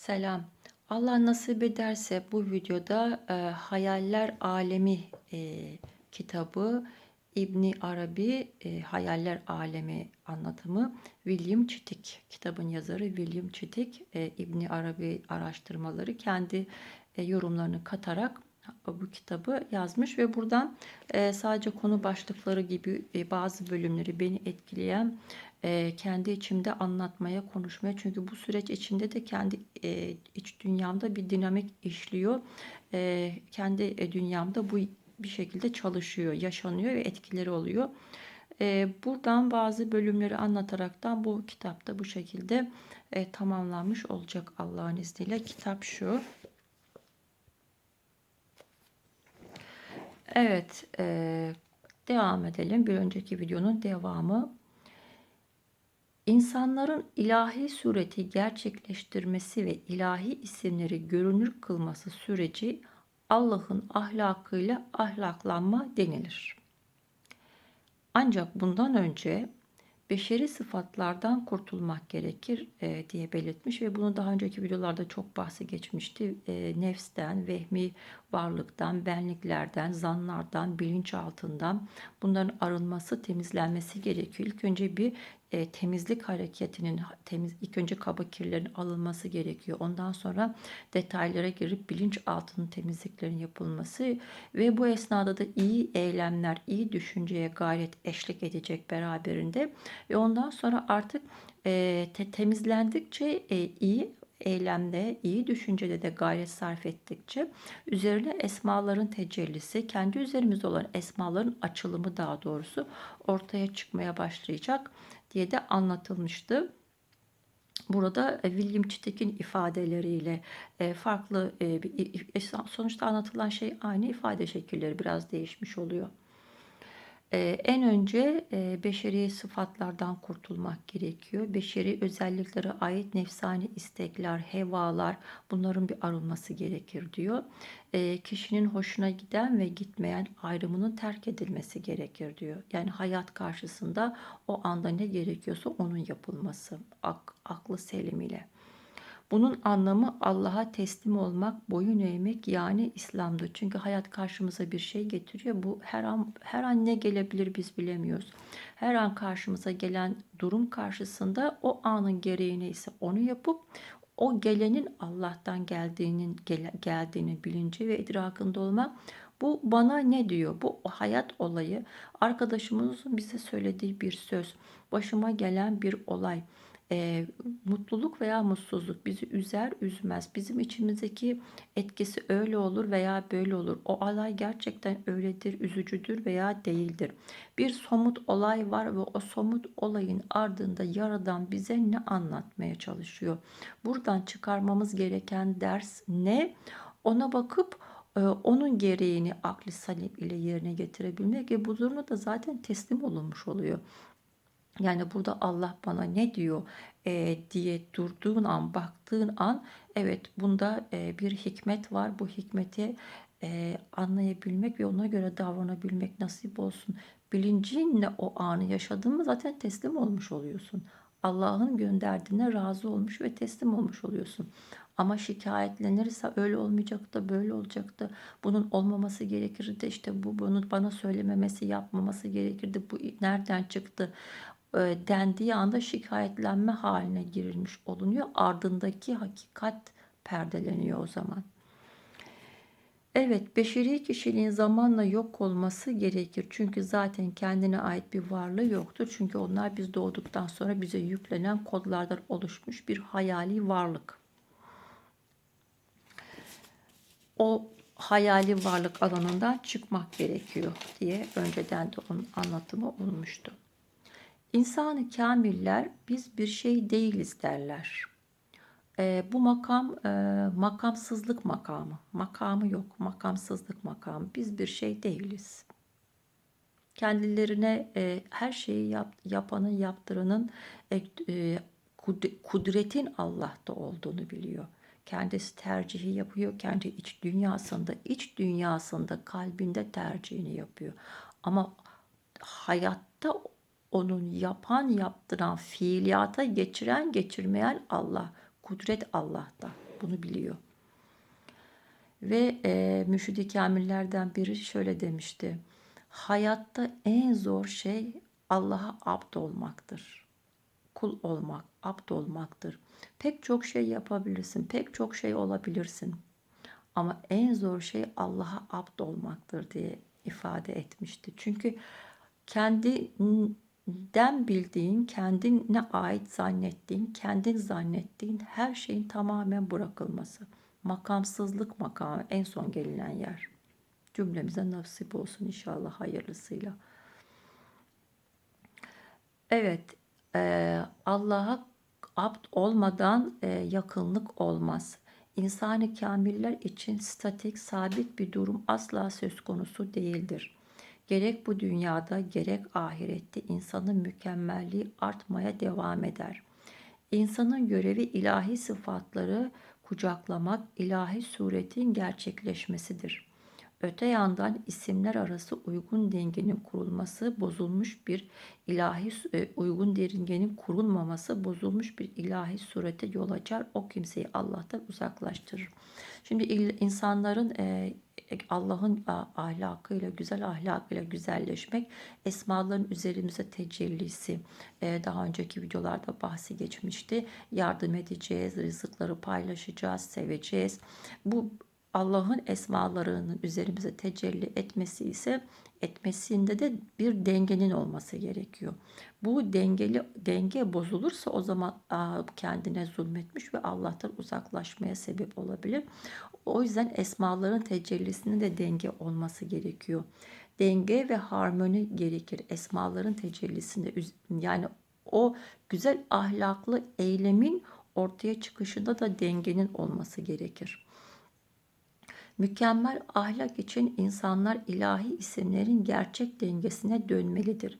Selam. Allah nasip ederse bu videoda e, Hayaller Alemi e, kitabı İbni Arabi e, Hayaller Alemi anlatımı William Çitik kitabın yazarı William Çitik e, İbni Arabi araştırmaları kendi e, yorumlarını katarak bu kitabı yazmış ve buradan e, sadece konu başlıkları gibi e, bazı bölümleri beni etkileyen e, kendi içimde anlatmaya, konuşmaya. Çünkü bu süreç içinde de kendi e, iç dünyamda bir dinamik işliyor. E, kendi e, dünyamda bu bir şekilde çalışıyor, yaşanıyor ve etkileri oluyor. E, buradan bazı bölümleri anlataraktan bu kitapta bu şekilde e, tamamlanmış olacak Allah'ın izniyle. Kitap şu. Evet, e, devam edelim. Bir önceki videonun devamı. İnsanların ilahi sureti gerçekleştirmesi ve ilahi isimleri görünür kılması süreci Allah'ın ahlakıyla ahlaklanma denilir. Ancak bundan önce beşeri sıfatlardan kurtulmak gerekir e, diye belirtmiş ve bunu daha önceki videolarda çok bahsi geçmişti. E, nefsten, vehmi varlıktan, benliklerden, zanlardan, bilinçaltından bunların arınması, temizlenmesi gerekiyor. İlk önce bir e, temizlik hareketinin temiz ilk önce kaba kirlerin alınması gerekiyor. Ondan sonra detaylara girip bilinç altının temizliklerin yapılması ve bu esnada da iyi eylemler, iyi düşünceye gayret eşlik edecek beraberinde ve ondan sonra artık e, te, temizlendikçe e, iyi eylemde, iyi düşüncede de gayret sarf ettikçe üzerine esmaların tecellisi, kendi üzerimizde olan esmaların açılımı daha doğrusu ortaya çıkmaya başlayacak diye de anlatılmıştı. Burada e, William Çitek'in ifadeleriyle e, farklı e, sonuçta anlatılan şey aynı ifade şekilleri biraz değişmiş oluyor. Ee, en önce e, beşeri sıfatlardan kurtulmak gerekiyor. Beşeri özelliklere ait nefsani istekler, hevalar bunların bir arınması gerekir diyor. E, kişinin hoşuna giden ve gitmeyen ayrımının terk edilmesi gerekir diyor. Yani hayat karşısında o anda ne gerekiyorsa onun yapılması ak, aklı selim ile. Bunun anlamı Allah'a teslim olmak, boyun eğmek yani İslam'dır. Çünkü hayat karşımıza bir şey getiriyor. Bu her an her an ne gelebilir biz bilemiyoruz. Her an karşımıza gelen durum karşısında o anın gereği neyse onu yapıp o gelenin Allah'tan geldiğinin gel, geldiğini bilinci ve idrakında olmak bu bana ne diyor? Bu hayat olayı arkadaşımızın bize söylediği bir söz. Başıma gelen bir olay e, mutluluk veya mutsuzluk bizi üzer üzmez. Bizim içimizdeki etkisi öyle olur veya böyle olur. O olay gerçekten öyledir, üzücüdür veya değildir. Bir somut olay var ve o somut olayın ardında yaradan bize ne anlatmaya çalışıyor? Buradan çıkarmamız gereken ders ne? Ona bakıp onun gereğini akli salim ile yerine getirebilmek ve bu durumda da zaten teslim olunmuş oluyor. Yani burada Allah bana ne diyor e, diye durduğun an, baktığın an evet bunda e, bir hikmet var. Bu hikmeti e, anlayabilmek ve ona göre davranabilmek nasip olsun. Bilincinle o anı yaşadın mı zaten teslim olmuş oluyorsun. Allah'ın gönderdiğine razı olmuş ve teslim olmuş oluyorsun. Ama şikayetlenirse öyle olmayacaktı, böyle olacaktı. Bunun olmaması gerekirdi. İşte bu bunu bana söylememesi, yapmaması gerekirdi. Bu nereden çıktı? E, dendiği anda şikayetlenme haline girilmiş olunuyor. Ardındaki hakikat perdeleniyor o zaman. Evet, beşeri kişiliğin zamanla yok olması gerekir. Çünkü zaten kendine ait bir varlığı yoktur. Çünkü onlar biz doğduktan sonra bize yüklenen kodlardan oluşmuş bir hayali varlık. O hayali varlık alanından çıkmak gerekiyor diye önceden de onun anlatımı olmuştu. İnsanı kamiller biz bir şey değiliz derler. E, bu makam e, makamsızlık makamı. Makamı yok. Makamsızlık makamı. Biz bir şey değiliz. Kendilerine e, her şeyi yap, yapanın yaptıranın e, e, kudretin Allah'ta olduğunu biliyor. Kendisi tercihi yapıyor. Kendi iç dünyasında, iç dünyasında, kalbinde tercihini yapıyor. Ama hayatta onun yapan yaptıran fiiliyata geçiren geçirmeyen Allah. Kudret Allah'ta. bunu biliyor. Ve e, mürşidi kamillerden biri şöyle demişti. Hayatta en zor şey Allah'a abd olmaktır. Kul olmak, abd olmaktır. Pek çok şey yapabilirsin, pek çok şey olabilirsin. Ama en zor şey Allah'a abd olmaktır diye ifade etmişti. Çünkü kendinden bildiğin, kendine ait zannettiğin, kendin zannettiğin her şeyin tamamen bırakılması. Makamsızlık makamı en son gelinen yer. Cümlemize nasip olsun inşallah hayırlısıyla. Evet, e, Allah'a abd olmadan e, yakınlık olmaz. İnsani kamiller için statik, sabit bir durum asla söz konusu değildir. Gerek bu dünyada gerek ahirette insanın mükemmelliği artmaya devam eder. İnsanın görevi ilahi sıfatları kucaklamak, ilahi suretin gerçekleşmesidir. Öte yandan isimler arası uygun dengenin kurulması bozulmuş bir ilahi e, uygun dengenin kurulmaması bozulmuş bir ilahi surete yol açar. O kimseyi Allah'tan uzaklaştırır. Şimdi insanların e, Allah'ın ahlakıyla, güzel ahlakıyla güzelleşmek, esmaların üzerimize tecellisi. E, daha önceki videolarda bahsi geçmişti. Yardım edeceğiz, rızıkları paylaşacağız, seveceğiz. Bu Allah'ın esmalarının üzerimize tecelli etmesi ise etmesinde de bir dengenin olması gerekiyor. Bu dengeli denge bozulursa o zaman kendine zulmetmiş ve Allah'tan uzaklaşmaya sebep olabilir. O yüzden esmaların tecellisinde de denge olması gerekiyor. Denge ve harmoni gerekir esmaların tecellisinde. Yani o güzel ahlaklı eylemin ortaya çıkışında da dengenin olması gerekir. Mükemmel ahlak için insanlar ilahi isimlerin gerçek dengesine dönmelidir.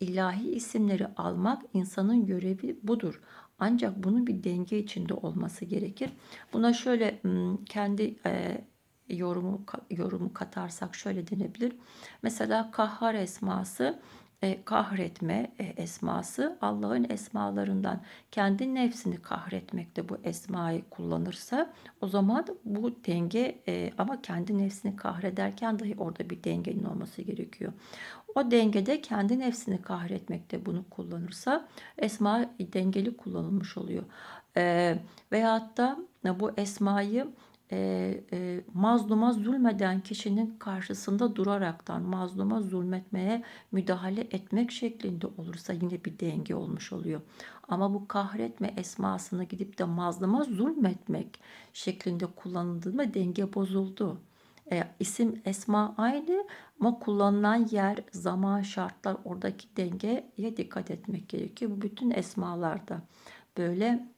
İlahi isimleri almak insanın görevi budur. Ancak bunun bir denge içinde olması gerekir. Buna şöyle kendi yorumu yorumu katarsak şöyle denebilir. Mesela kahhar esması e, kahretme e, esması Allah'ın esmalarından kendi nefsini kahretmekte bu esmayı kullanırsa o zaman bu denge e, ama kendi nefsini kahrederken dahi orada bir dengenin olması gerekiyor. O dengede kendi nefsini kahretmekte bunu kullanırsa esma dengeli kullanılmış oluyor. E, veyahut da bu esmayı e, e, mazluma zulmeden kişinin karşısında duraraktan mazluma zulmetmeye müdahale etmek şeklinde olursa yine bir denge olmuş oluyor. Ama bu kahretme esmasını gidip de mazluma zulmetmek şeklinde kullanıldığında denge bozuldu. E, isim esma aynı ama kullanılan yer, zaman, şartlar oradaki dengeye dikkat etmek gerekiyor. Bu bütün esmalarda böyle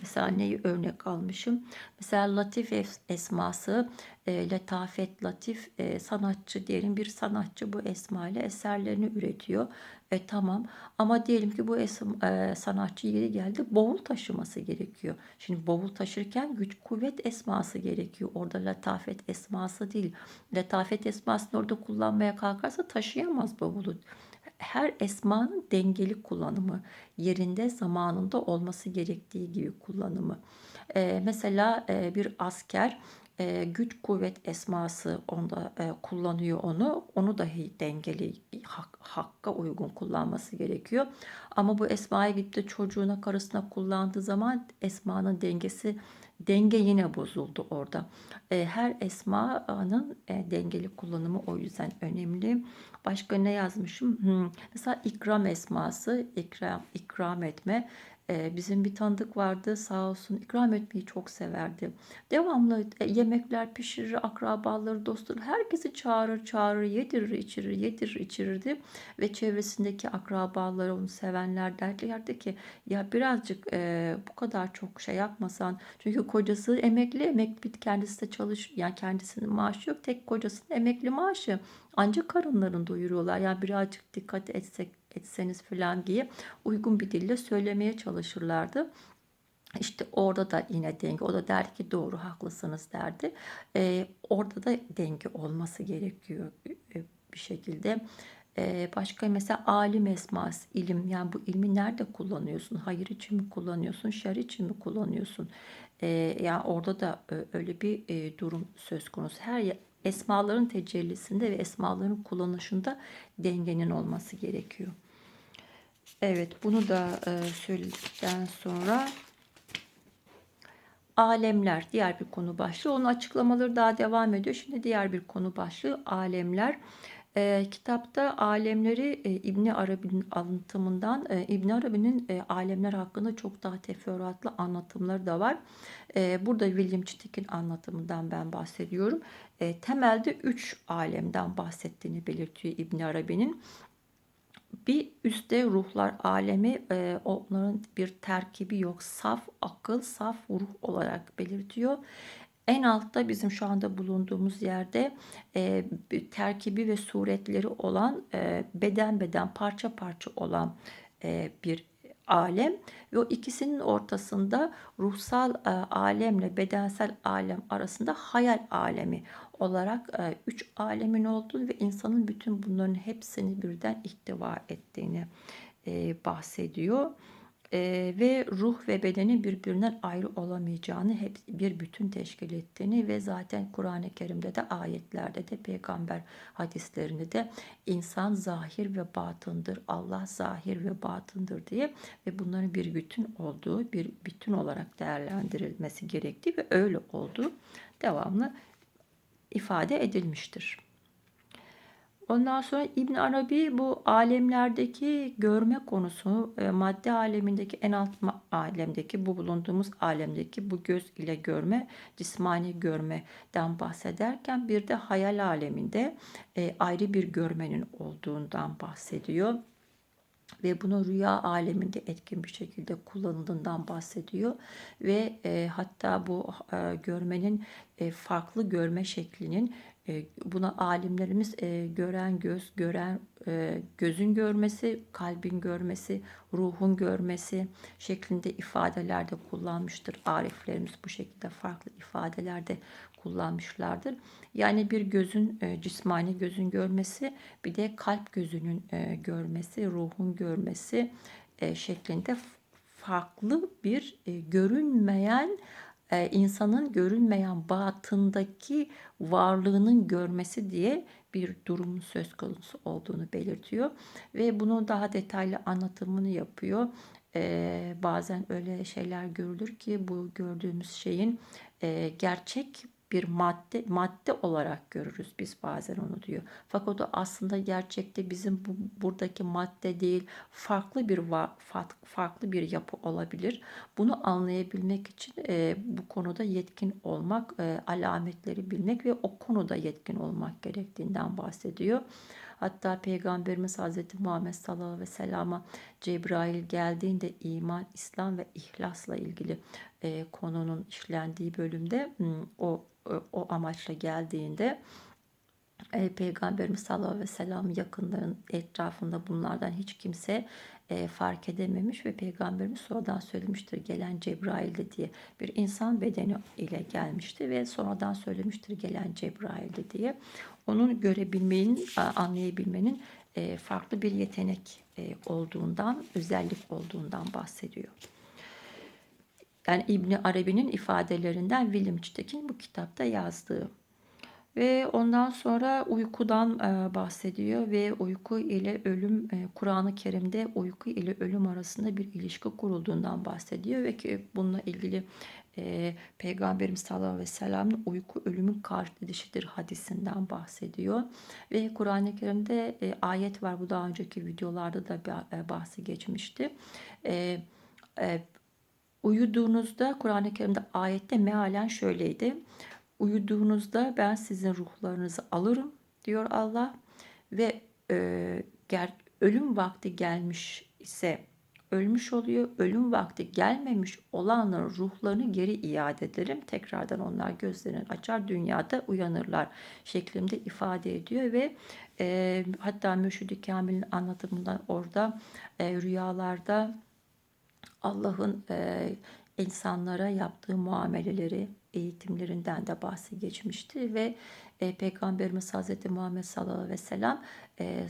Mesela neyi örnek almışım? Mesela latif esması, e, letafet latif e, sanatçı diyelim bir sanatçı bu esma ile eserlerini üretiyor. E, tamam ama diyelim ki bu esim, e, sanatçı yeri geldi bavul taşıması gerekiyor. Şimdi bavul taşırken güç kuvvet esması gerekiyor. Orada letafet esması değil. Letafet esmasını orada kullanmaya kalkarsa taşıyamaz bavulu her esmanın dengeli kullanımı, yerinde zamanında olması gerektiği gibi kullanımı. Ee, mesela e, bir asker e, güç kuvvet esması onda e, kullanıyor onu. Onu dahi dengeli hak, hakka uygun kullanması gerekiyor. Ama bu esmayı gidip de çocuğuna karısına kullandığı zaman esmanın dengesi denge yine bozuldu orada. E, her esmanın e, dengeli kullanımı o yüzden önemli. Başka ne yazmışım? Hmm. Mesela ikram esması, ikram, ikram etme. Ee, bizim bir tanıdık vardı sağ olsun ikram etmeyi çok severdi. Devamlı e, yemekler pişirir, akrabaları, dostları herkesi çağırır, çağırır, yedirir, içirir, yedirir, içirirdi. Ve çevresindeki akrabaları, onu sevenler derlerdi ki ya birazcık e, bu kadar çok şey yapmasan. Çünkü kocası emekli, emekli kendisi de çalış, yani kendisinin maaşı yok. Tek kocasının emekli maaşı. Ancak karınlarını doyuruyorlar. Yani birazcık dikkat etsek etseniz falan diye uygun bir dille söylemeye çalışırlardı. İşte orada da yine denge. O da der ki doğru haklısınız derdi. Ee, orada da denge olması gerekiyor e, bir şekilde. Eee, başka mesela alim esması, ilim. Yani bu ilmi nerede kullanıyorsun? Hayır için mi kullanıyorsun? Şer için mi kullanıyorsun? Eee, ya orada da ö- öyle bir e, durum söz konusu. Her esmaların tecellisinde ve esmaların kullanışında dengenin olması gerekiyor. Evet, bunu da e, söyledikten sonra alemler diğer bir konu başlığı. Onun açıklamaları daha devam ediyor. Şimdi diğer bir konu başlığı alemler. E, kitapta alemleri e, İbni Arabi'nin anlatımından e, İbni Arabi'nin e, alemler hakkında çok daha teferruatlı anlatımları da var. E, burada William Çitik'in anlatımından ben bahsediyorum. E, temelde üç alemden bahsettiğini belirtiyor İbni Arabi'nin. Bir üstte ruhlar alemi e, onların bir terkibi yok. Saf akıl, saf ruh olarak belirtiyor. En altta bizim şu anda bulunduğumuz yerde e, terkibi ve suretleri olan e, beden beden parça parça olan e, bir alem ve o ikisinin ortasında ruhsal e, alemle bedensel alem arasında hayal alemi olarak e, üç alemin olduğunu ve insanın bütün bunların hepsini birden ihtiva ettiğini e, bahsediyor. E, ve ruh ve bedenin birbirinden ayrı olamayacağını, hep bir bütün teşkil ettiğini ve zaten Kur'an-ı Kerim'de de ayetlerde de peygamber hadislerinde de insan zahir ve batındır, Allah zahir ve batındır diye ve bunların bir bütün olduğu, bir bütün olarak değerlendirilmesi gerektiği ve öyle olduğu devamlı ifade edilmiştir. Ondan sonra İbn Arabi bu alemlerdeki görme konusu, e, madde alemindeki en alt alemdeki bu bulunduğumuz alemdeki bu göz ile görme, cismani görmeden bahsederken bir de hayal aleminde e, ayrı bir görmenin olduğundan bahsediyor ve bunu rüya aleminde etkin bir şekilde kullanıldığından bahsediyor. Ve e, hatta bu e, görmenin e, farklı görme şeklinin e, buna alimlerimiz e, gören göz, gören e, gözün görmesi, kalbin görmesi, ruhun görmesi şeklinde ifadelerde kullanmıştır. Ariflerimiz bu şekilde farklı ifadelerde kullanmışlardır. Yani bir gözün cismani gözün görmesi, bir de kalp gözünün görmesi, ruhun görmesi şeklinde farklı bir görünmeyen e, insanın görünmeyen batındaki varlığının görmesi diye bir durum söz konusu olduğunu belirtiyor ve bunun daha detaylı anlatımını yapıyor. E, bazen öyle şeyler görülür ki bu gördüğümüz şeyin e, gerçek bir madde madde olarak görürüz biz bazen onu diyor. Fakat o aslında gerçekte bizim bu, buradaki madde değil farklı bir farklı bir yapı olabilir. Bunu anlayabilmek için e, bu konuda yetkin olmak, e, alametleri bilmek ve o konuda yetkin olmak gerektiğinden bahsediyor. Hatta Peygamberimiz Hazreti Muhammed sallallahu aleyhi ve sellama Cebrail geldiğinde iman, İslam ve ihlasla ilgili e, konunun işlendiği bölümde o o amaçla geldiğinde e, Peygamberimiz sallallahu aleyhi ve sellem yakınların etrafında bunlardan hiç kimse e, fark edememiş ve Peygamberimiz sonradan söylemiştir gelen Cebrail'di diye bir insan bedeni ile gelmişti ve sonradan söylemiştir gelen Cebrail'di diye onun görebilmenin anlayabilmenin e, farklı bir yetenek e, olduğundan özellik olduğundan bahsediyor. Yani İbni Arabi'nin ifadelerinden William Çitek'in bu kitapta yazdığı. Ve ondan sonra uykudan e, bahsediyor ve uyku ile ölüm e, Kur'an-ı Kerim'de uyku ile ölüm arasında bir ilişki kurulduğundan bahsediyor ve ki bununla ilgili e, Peygamberimiz sallallahu aleyhi ve sellem'in uyku ölümün karşılaşıdır hadisinden bahsediyor. Ve Kur'an-ı Kerim'de ayet var bu daha önceki videolarda da bahsi geçmişti. E, Uyuduğunuzda Kur'an-ı Kerim'de ayette mealen şöyleydi. Uyuduğunuzda ben sizin ruhlarınızı alırım diyor Allah ve e, ger, ölüm vakti gelmiş ise ölmüş oluyor. Ölüm vakti gelmemiş olanların ruhlarını geri iade ederim. Tekrardan onlar gözlerini açar dünyada uyanırlar şeklinde ifade ediyor ve e, hatta Mürşid-i Kamil'in anlatımından orada e, rüyalarda Allah'ın e, insanlara yaptığı muameleleri, eğitimlerinden de bahsi geçmişti ve e, Peygamberimiz Hazreti Muhammed sallallahu aleyhi ve sellem e,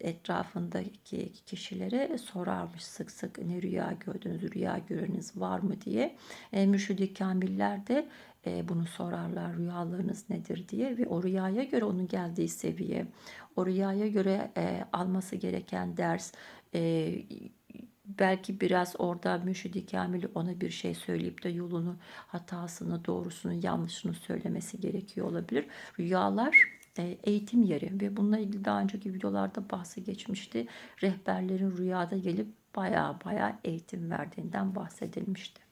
etrafındaki kişilere sorarmış sık sık ne rüya gördünüz, rüya göreniniz var mı diye. E, Mürşid-i Kamiller de e, bunu sorarlar rüyalarınız nedir diye ve o rüyaya göre onun geldiği seviye, o rüyaya göre e, alması gereken ders, e, belki biraz orada mürşidi kamili ona bir şey söyleyip de yolunu, hatasını, doğrusunu, yanlışını söylemesi gerekiyor olabilir. Rüyalar e, eğitim yeri ve bununla ilgili daha önceki videolarda bahsi geçmişti. Rehberlerin rüyada gelip baya baya eğitim verdiğinden bahsedilmişti.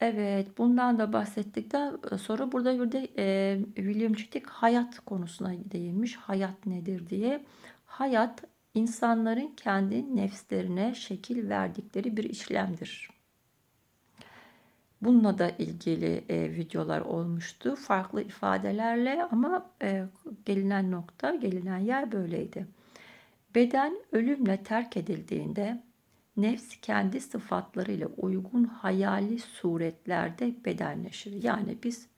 Evet, bundan da bahsettikten sonra burada bir de e, William Chittick hayat konusuna değinmiş. Hayat nedir diye. Hayat insanların kendi nefslerine şekil verdikleri bir işlemdir. Bununla da ilgili e, videolar olmuştu. Farklı ifadelerle ama e, gelinen nokta, gelinen yer böyleydi. Beden ölümle terk edildiğinde nefs kendi sıfatlarıyla uygun hayali suretlerde bedenleşir. Yani biz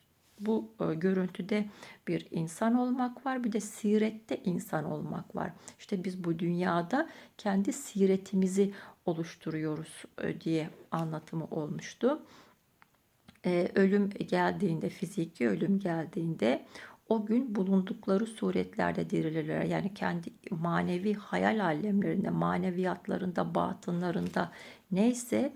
bu e, görüntüde bir insan olmak var, bir de sirette insan olmak var. İşte biz bu dünyada kendi siretimizi oluşturuyoruz e, diye anlatımı olmuştu. E, ölüm geldiğinde, fiziki ölüm geldiğinde o gün bulundukları suretlerde dirilirler. Yani kendi manevi hayal alemlerinde, maneviyatlarında, batınlarında neyse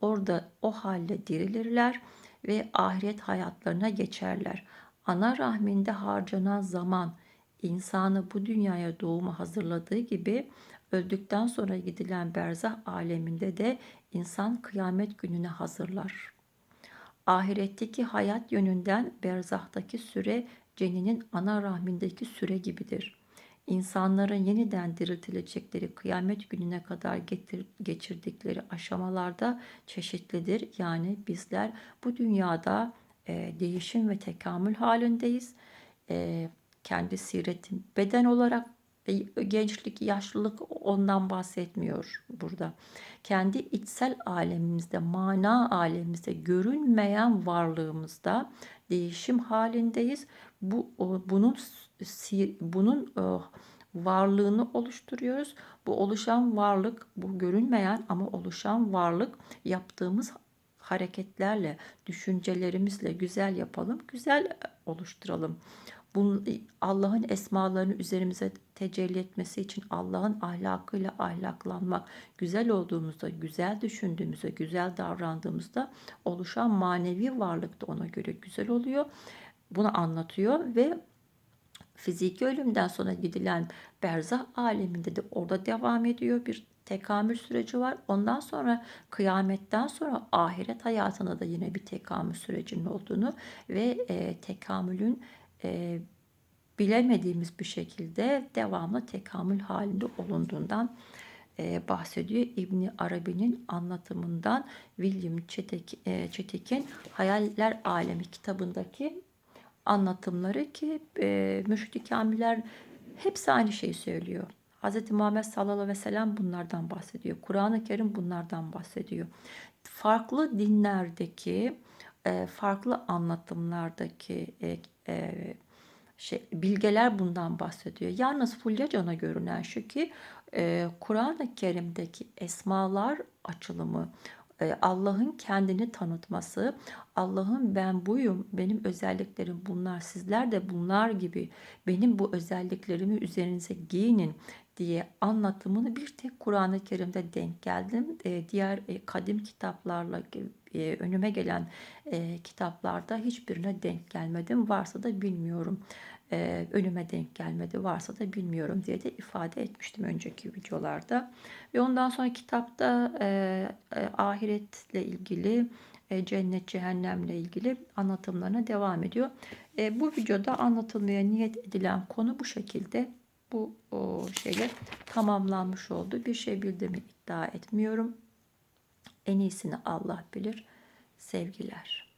orada o halde dirilirler ve ahiret hayatlarına geçerler. Ana rahminde harcanan zaman insanı bu dünyaya doğuma hazırladığı gibi öldükten sonra gidilen berzah aleminde de insan kıyamet gününe hazırlar. Ahiretteki hayat yönünden berzahtaki süre ceninin ana rahmindeki süre gibidir. İnsanların yeniden diriltilecekleri kıyamet gününe kadar getir, geçirdikleri aşamalarda çeşitlidir. Yani bizler bu dünyada e, değişim ve tekamül halindeyiz. E, kendi siretim beden olarak e, gençlik, yaşlılık ondan bahsetmiyor burada. Kendi içsel alemimizde, mana alemimizde, görünmeyen varlığımızda değişim halindeyiz. Bu bunun bunun varlığını oluşturuyoruz. Bu oluşan varlık, bu görünmeyen ama oluşan varlık yaptığımız hareketlerle, düşüncelerimizle güzel yapalım, güzel oluşturalım. Allah'ın esmalarını üzerimize tecelli etmesi için Allah'ın ahlakıyla ahlaklanmak, güzel olduğumuzda, güzel düşündüğümüzde, güzel davrandığımızda oluşan manevi varlık da ona göre güzel oluyor. Bunu anlatıyor ve fiziki ölümden sonra gidilen berzah aleminde de orada devam ediyor bir tekamül süreci var. Ondan sonra kıyametten sonra ahiret hayatında da yine bir tekamül sürecinin olduğunu ve e, tekamülün e, bilemediğimiz bir şekilde devamlı tekamül halinde olunduğundan e, bahsediyor. İbni Arabi'nin anlatımından William Çetik'in Hayaller Alemi kitabındaki anlatımları ki e, mürşid Kamiller hepsi aynı şeyi söylüyor. Hz. Muhammed sallallahu aleyhi ve sellem bunlardan bahsediyor. Kur'an-ı Kerim bunlardan bahsediyor. Farklı dinlerdeki, e, farklı anlatımlardaki e, e, şey, bilgeler bundan bahsediyor. Yalnız Fulya Can'a görünen şu ki e, Kur'an-ı Kerim'deki esmalar açılımı, Allah'ın kendini tanıtması, Allah'ın ben buyum, benim özelliklerim bunlar, sizler de bunlar gibi benim bu özelliklerimi üzerinize giyinin diye anlatımını bir tek Kur'an-ı Kerim'de denk geldim. E, diğer e, kadim kitaplarla önüme gelen kitaplarda hiçbirine denk gelmedim. Varsa da bilmiyorum e, önüme denk gelmedi varsa da bilmiyorum diye de ifade etmiştim önceki videolarda. Ve ondan sonra kitapta e, e, ahiretle ilgili e, cennet cehennemle ilgili anlatımlarına devam ediyor. E, bu videoda anlatılmaya niyet edilen konu bu şekilde. Bu o şeyle tamamlanmış oldu. Bir şey bildiğimi iddia etmiyorum. En iyisini Allah bilir. Sevgiler.